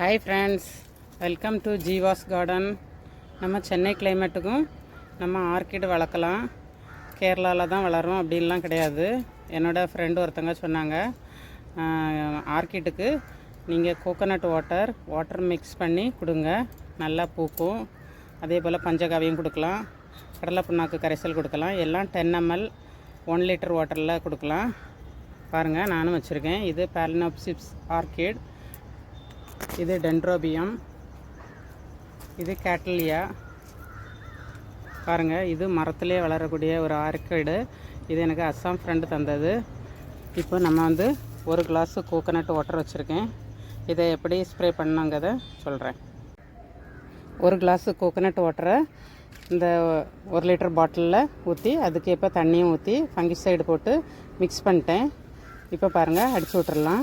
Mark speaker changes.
Speaker 1: Hi friends welcome to Jeeva's garden நம்ம சென்னை கிளைமேட்டுக்கும் நம்ம orchid வளர்க்கலாம். கேரளாவில் தான் வளரும் அப்படின்லாம் கிடையாது. என்னோடய ஃப்ரெண்டு ஒருத்தங்க சொன்னாங்க. ஆர்கிட்டுக்கு நீங்கள் கோகோனட் வாட்டர் வாட்டர் மிக்ஸ் பண்ணி கொடுங்க. நல்லா பூக்கும். அதே போல் பஞ்சகாவியம் கொடுக்கலாம். கடலை புண்ணாக்கு கரைசல் கொடுக்கலாம். எல்லாம் டென் எம்எல் ஒன் லிட்டர் வாட்டரில் கொடுக்கலாம். பாருங்கள் நானும் வச்சுருக்கேன். இது பேலினோப்சிப்ஸ் ஆர்கிட் இது டென்ட்ரோபியம் இது கேட்டலியா பாருங்கள் இது மரத்திலே வளரக்கூடிய ஒரு ஆர்கிடு. இது எனக்கு அஸ்ஸாம் ஃப்ரெண்டு தந்தது. இப்போ நம்ம வந்து ஒரு கிளாஸு கோகோனட் வாட்டர் வச்சுருக்கேன். இதை எப்படி ஸ்ப்ரே பண்ணுங்கிறத சொல்கிறேன் ஒரு கிளாஸு கோகோனட் வாட்டரை இந்த ஒரு லிட்டர் பாட்டிலில் ஊற்றி அதுக்கேற்ப தண்ணியும் ஊற்றி ஃபங்கிசைடு போட்டு மிக்ஸ் பண்ணிட்டேன். இப்போ பாருங்கள் அடிச்சு விட்டுறலாம்.